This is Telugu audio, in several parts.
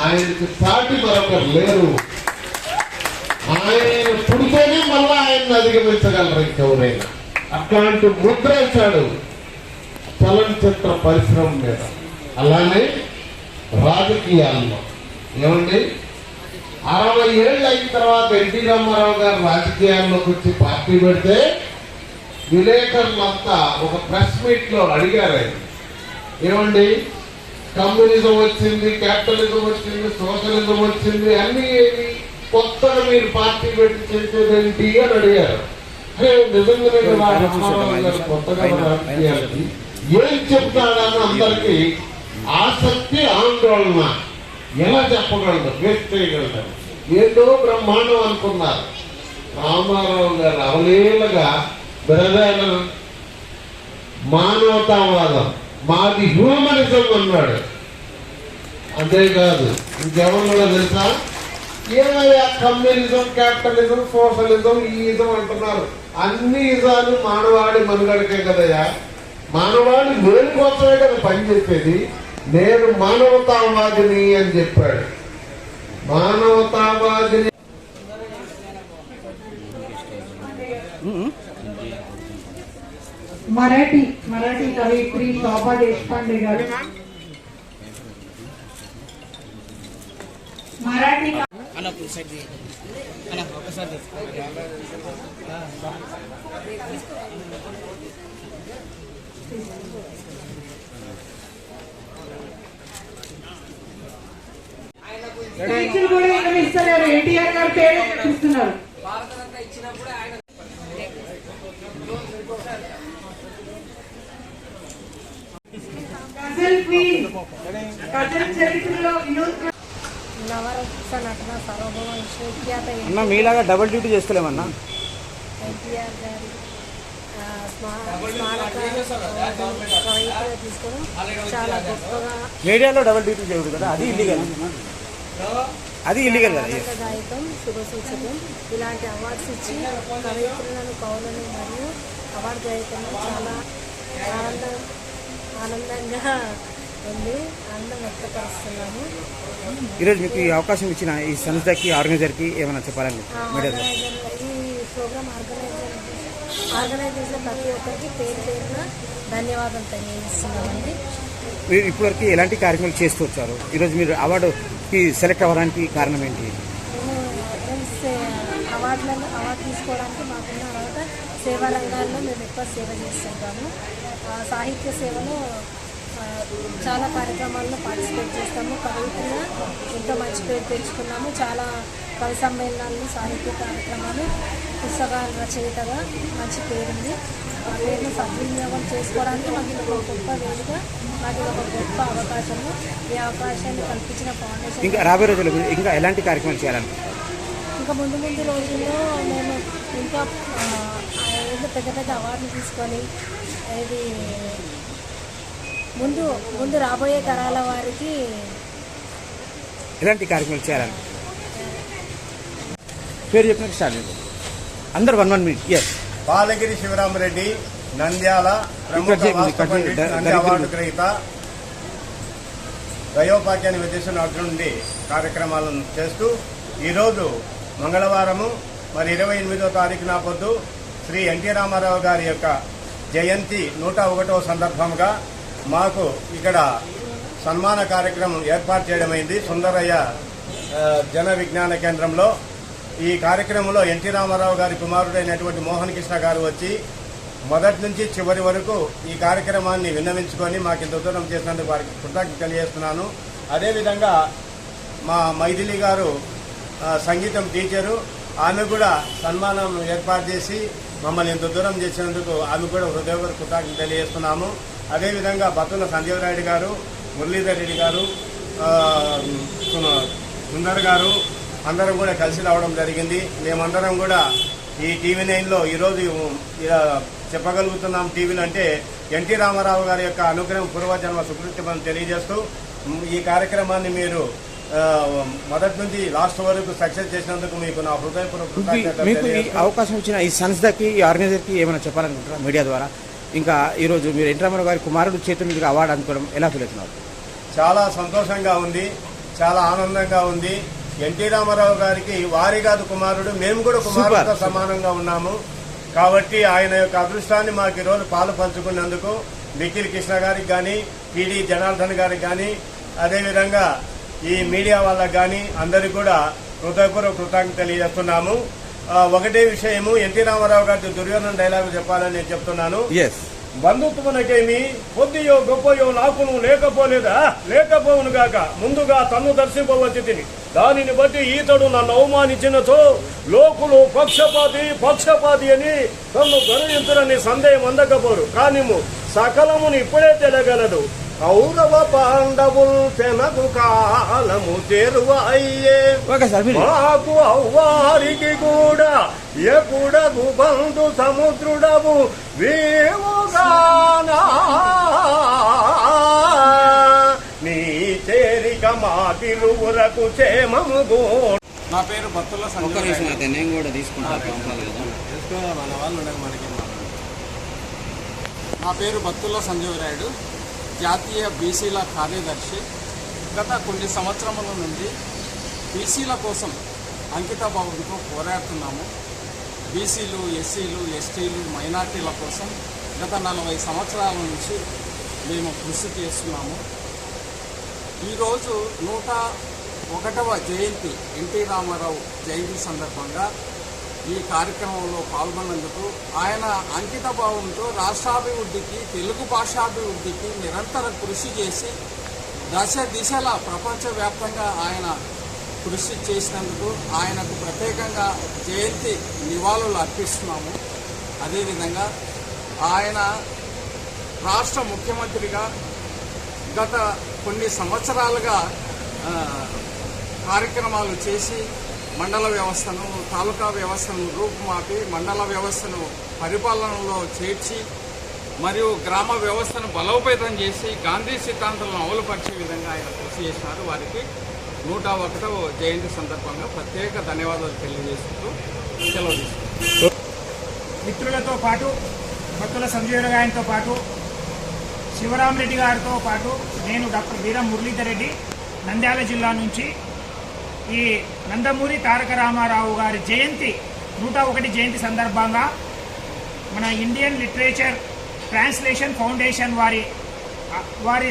ఆయనకి సాటి మరొకరు లేరు. ఆయన పుడితేనే మళ్ళా ఆయన్ని అధిగమించగలరు ఇంకెవరైనా. అట్లాంటి ముద్ర వేశాడు చలనచిత్ర పరిశ్రమ మీద. అలానే రాజకీయాల్లో. ఏమండి? అరవై ఏళ్ళు అయిన తర్వాత ఎన్టీ రామారావు గారు రాజకీయాల్లోకి వచ్చి పార్టీ పెడితే విలేకరులంతా ఒక ప్రెస్ మీట్లో అడిగారు ఏమండి? కమ్యూనిజం వచ్చింది క్యాపిటలిజం వచ్చింది సోషలిజం వచ్చింది అన్ని ఏమి కొత్తగా మీరు పార్టీ పెట్టి చేసేదేంటి అని అడిగారు. అరే గారు కొత్తగా ఏం చెప్తాడని అందరికి ఆసక్తి ఆందోళన. ఎలా చెప్పగలడు ఫేస్ చేయగలడు ఏంటో బ్రహ్మాండం అనుకున్నారు. రామారావు గారు అవలీలగా బ్రదర్ మానవతావాదం. మాది హ్యూమనిజం అన్నాడు. అంతేకాదు ఇంకెవరిలో తెలుసా? ఏమయ్యా కమ్యూనిజం క్యాపిటలిజం సోషలిజం ఈ ఇజం అంటున్నారు. అన్ని ఇజాలు మానవాడి మనుగడకే కదయ్యా. మానవాడి మేలు కోసమే కదా పనిచేసేది నేను మానవతావాదిని అని చెప్పాడు. మానవతావాదిని మరాఠీ మరాఠీ కవయిత్రి శోభా దేశపాండే కూడా ఇక్కడ ఇస్తలేరు ఎన్టీఆర్ గారు పేరు చూస్తున్నారు. గజల్ నవరస నటన అన్న మీలాగా డబుల్ డ్యూటీ చేస్తలేమన్నా ఎన్టీఆర్ గారి తీసుకొని చాలా గొప్పగా మీడియాలో డబుల్ డ్యూటీ చేయదు కదా అది ఇల్లీగల్ అది ఇల్లీగల్ కదా శుభసూచకం ఇలాంటి అవార్డ్స్ ఇచ్చి కవయిత్రులను కవులను మరియు అవార్డు గ్రహీతలను చాలా ఆనందం ఆనందంగా ఉంది ఆనందం వ్యక్తపరుస్తున్నాము. ఈరోజు మీకు ఈ అవకాశం ఇచ్చిన ఈ సంస్థకి ఆర్గనైజర్కి ఏమైనా చెప్పాలండి? మీడియా ద్వారా. ఆర్గనైజర్ ఈ ప్రోగ్రామ్ ఆర్గనైజర్ ఆర్గనైజ్ చేసిన ప్రతి ఒక్కరికి పేరు పేరున ధన్యవాదాలు తెలియజేస్తున్నామండి. మీరు ఇప్పటివరకు ఎలాంటి కార్యక్రమాలు చేస్తూ వచ్చారు? ఈరోజు మీరు అవార్డుకి సెలెక్ట్ అవ్వడానికి కారణం ఏంటి? మేము మేము సే- అవార్డులను అవార్డు తీసుకోవడానికి మాకున్న అర్హత సేవా రంగాల్లో మేము ఎక్కువ సేవ చేస్తుంటాము. ఆ, సాహిత్య సేవలో చాలా కార్యక్రమాల్లో పార్టిసిపేట్ చేస్తాము కవితగా ఎంతో మంచి పేరు తెచ్చుకున్నాము. చాలా కవి సమ్మేళనాలు సాహిత్య కార్యక్రమాలు పుస్తకాల రచయితగా మంచి పేరుంది. ఆ పేరును సద్వినియోగం చేసుకోవడానికి మాకు ఇది ఒక గొప్ప వేదిక మాకు ఒక గొప్ప అవకాశము. ఈ అవకాశాన్ని కల్పించిన ఫౌండేషన్ ఇంకా రాబోయే రోజుల్లో ఇంకా ఎలాంటి కార్యక్రమాలు చేయాలనుకుంటున్నారు? ఇంకా ముందు ముందు రోజుల్లో మేము ఇంకా పెద్ద పెద్ద అవార్డులు తీసుకొని ఇది ముందు ముందు రాబోయే తరాల వారికి ఎలాంటి కార్యక్రమాలు చేయాలని. పేరు చెప్పిన స్టార్ట్ అందరు one one minute S Balagiri Sivaramareddy Nandyal. Award గ్రహీత దయోపాఖ్యాన విదేశం నుండి కార్యక్రమాలను చేస్తూ ఈరోజు మంగళవారము మరి ఇరవై ఎనిమిదో తారీఖున పొద్దు శ్రీ ఎన్టీ రామారావు గారి యొక్క జయంతి నూట ఒకటవ సందర్భంగా మాకు ఇక్కడ సన్మాన కార్యక్రమం ఏర్పాటు చేయడమైంది. సుందరయ్య జన విజ్ఞాన కేంద్రంలో. ఈ కార్యక్రమంలో ఎన్టీ రామారావు గారి కుమారుడైనటువంటి మోహన్ కృష్ణ గారు వచ్చి మొదటి నుంచి చివరి వరకు ఈ కార్యక్రమాన్ని విన్నవించుకొని మాకు ఇంత దూరం చేసినందుకు వారికి కృతజ్ఞత తెలియజేస్తున్నాను. అదేవిధంగా మా మైథిలి గారు సంగీతం టీచరు ఆమె కూడా సన్మానం ఏర్పాటు చేసి మమ్మల్ని ఇంత దూరం చేసినందుకు ఆమె కూడా హృదయపూర్వక కృతజ్ఞత తెలియజేస్తున్నాము. అదేవిధంగా బతుల సంజీవరాయుడు గారు మురళీధర్ రెడ్డి గారు సుందర్ గారు అందరం కూడా కలిసి రావడం జరిగింది. మేమందరం కూడా ఈ టీవీ నైన్లో ఈరోజు చెప్పగలుగుతున్నాం టీవీలో అంటే ఎన్టీ రామారావు గారి యొక్క అనుగ్రహం పూర్వజన్మ సుకృత్యమని తెలియజేస్తూ మ్, ఈ కార్యక్రమాన్ని మీరు మొదటి నుంచి లాస్ట్ వరకు సక్సెస్ చేసినందుకు మీకు నా హృదయపూర్వక మీకు తెలియజేస్తూ అవకాశం ఇచ్చిన ఈ సంస్థకి ఈ ఆర్గనైజర్కి ఏమైనా చెప్పాలనుకుంటారా మీడియా ద్వారా? ఇంకా ఈరోజు మీరు ఎన్టీ రామారావు గారి కుమారుడు చేతుల మీదుగా అవార్డు అందుకోవడం ఎలా ఫీల్ అవుతున్నారు? చాలా సంతోషంగా ఉంది చాలా ఆనందంగా ఉంది. ఎన్టీ రామారావు గారికి వారి కాదు కుమారుడు మేము కూడా కుమారుడితో. సమానంగా ఉన్నాము. కాబట్టి ఆయన యొక్క అదృష్టాన్ని మాకు ఈరోజు పాలు పంచుకున్నందుకు నిఖిల్ కృష్ణ గారికి కానీ టీడీ జనార్దన్ గారికి కానీ అదేవిధంగా ఈ మీడియా వాళ్ళకి కానీ అందరికి కూడా హృదయపూర్వక కృతజ్ఞత తెలియజేస్తున్నాము. ఒకటే విషయము. ఎన్టీ రామారావు గారి దుర్యోధన డైలాగ్ చెప్పాలని నేను చెప్తున్నాను. ఎస్ బంధుత్వమునకేమి కొద్దియో గొప్పయో నాకును లేకపోలేదా? లేకపోవును గాక. ముందుగా తన్ను దర్శింపవచ్చి తిని. దానిని బట్టి ఈతడు నన్ను అవమానించినచో లోకులు పక్షపాతి పక్షపాతి అని తన్ను గణించురని సందేహం అందకపోరు. కానిము సకలముని ఇప్పుడే తెలగలదు కౌరవ పాండవులు తెనకు కాలము తెరువ అయ్యే. మాకు అవ్వారికి కూడా ఎప్పుడగు బంధు సముద్రుడవు వేవుగానా నీ చేరిక మా తిరువురకు క్షేమము నా పేరు రాయుడు. అయితే నేను కూడా తీసుకుంటాను మన వాళ్ళు మనకి నా పేరు బత్తుల సంజీవ్ రాయుడు జాతీయ బీసీల కార్యదర్శి గత కొన్ని సంవత్సరముల నుండి బీసీల కోసం అంకితభావంతో పోరాడుతున్నాము. బీసీలు ఎస్సీలు ఎస్టీలు మైనార్టీల కోసం గత నలభై సంవత్సరాల నుంచి మేము కృషి చేస్తున్నాము. ఈరోజు నూట ఒకటవ జయంతి ఎన్టీ రామారావు జయంతి సందర్భంగా ఈ కార్యక్రమంలో పాల్గొన్నందుకు ఆయన అంకిత భావంతో రాష్ట్రాభివృద్ధికి తెలుగు భాషాభివృద్ధికి నిరంతర కృషి చేసి దశ దిశల ప్రపంచవ్యాప్తంగా ఆయన కృషి చేసినందుకు ఆయనకు ప్రత్యేకంగా జయంతి నివాళులు అర్పిస్తున్నాము. అదేవిధంగా ఆయన రాష్ట్ర ముఖ్యమంత్రిగా గత కొన్ని సంవత్సరాలుగా కార్యక్రమాలు చేసి మండల వ్యవస్థను తాలూకా వ్యవస్థను రూపుమాపి మండల వ్యవస్థను పరిపాలనలో చేర్చి మరియు గ్రామ వ్యవస్థను బలోపేతం చేసి గాంధీ సిద్ధాంతాలను అమలుపరిచే విధంగా ఆయన కృషి చేసినారు. వారికి నూట ఒకటవ జయంతి సందర్భంగా ప్రత్యేక ధన్యవాదాలు తెలియజేస్తూ సెలవు తీసుకుంటాం మిత్రులతో పాటు భక్తుల సంజీవ గారితో పాటు శివరామరెడ్డి గారితో పాటు నేను డాక్టర్ వీరం మురళీధర్ రెడ్డి నంద్యాల జిల్లా నుంచి ఈ నందమూరి తారక రామారావు గారి జయంతి నూట ఒకటి జయంతి సందర్భంగా మన ఇండియన్ లిటరేచర్ ట్రాన్స్లేషన్ ఫౌండేషన్ వారి వారి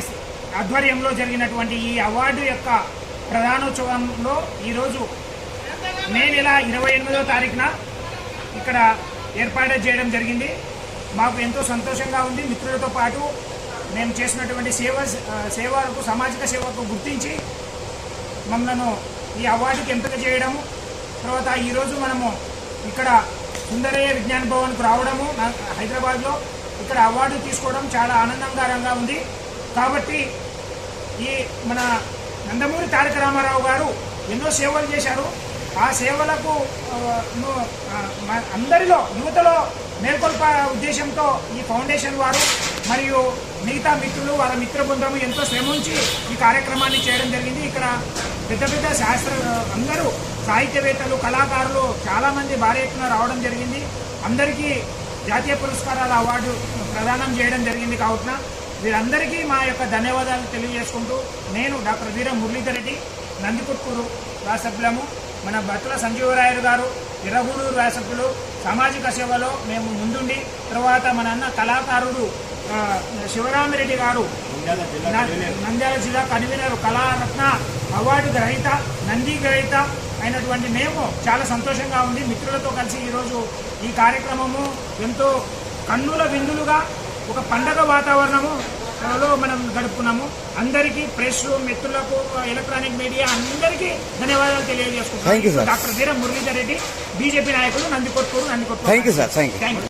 ఆధ్వర్యంలో జరిగినటువంటి ఈ అవార్డు యొక్క ప్రధానోత్సవంలో ఈరోజు మే నెల ఇరవై ఎనిమిదో తారీఖున ఇక్కడ ఏర్పాటు చేయడం జరిగింది. మాకు ఎంతో సంతోషంగా ఉంది. మిత్రులతో పాటు మేము చేసినటువంటి సేవ సేవకు సామాజిక సేవకు గుర్తించి మమ్మల్ని ఈ అవార్డుకి ఎంపిక చేయడము తర్వాత ఈరోజు మనము ఇక్కడ సుందరయ్య విజ్ఞాన భవన్కు రావడము హైదరాబాద్లో ఇక్కడ అవార్డు తీసుకోవడం చాలా ఆనందకరంగా ఉంది. కాబట్టి ఈ మన నందమూరి తారక రామారావు గారు ఎన్నో సేవలు చేశారు. ఆ సేవలకు అందరిలో యువతలో మేల్కొల్ప ఉద్దేశంతో ఈ ఫౌండేషన్ వారు మరియు మిగతా మిత్రులు వాళ్ళ మిత్ర బృందము ఎంతో శ్రమించి ఈ కార్యక్రమాన్ని చేయడం జరిగింది. ఇక్కడ పెద్ద పెద్ద శాస్త్ర అందరూ సాహిత్యవేత్తలు కళాకారులు చాలామంది భారీ ఎత్తున రావడం జరిగింది. అందరికీ జాతీయ పురస్కారాల అవార్డు ప్రదానం చేయడం జరిగింది కావున వీరందరికీ మా యొక్క ధన్యవాదాలు తెలియజేసుకుంటూ నేను డాక్టర్ వీర మురళీధర్ రెడ్డి నందికొట్కూరు రాసభ్యులము మన భర్తల సంజీవరాయుడు గారు ఇరగూడూరు రాసభ్యులు సామాజిక సేవలో మేము ముందుండి తర్వాత మన అన్న కళాకారుడు శివరామిరెడ్డి గారు నంద్యాల జిల్లా కన్వీనర్ కళారత్న అవార్డు గ్రహీత నంది గ్రహీత అయినటువంటి మేము చాలా సంతోషంగా ఉంది మిత్రులతో కలిసి ఈరోజు ఈ కార్యక్రమము ఎంతో కన్నుల విందులుగా ఒక పండగ వాతావరణము లో మనం గడుపుకున్నాము అందరికీ ప్రెస్ మిత్రులకు ఎలక్ట్రానిక్ మీడియా అందరికీ ధన్యవాదాలు Thank you, తెలియజేసుకుంటాం sir. Doctor Veera Muralidhar Reddy BJP నాయకులు నందికొట్కూరు నందికొట్కూరు థ్యాంక్ యూ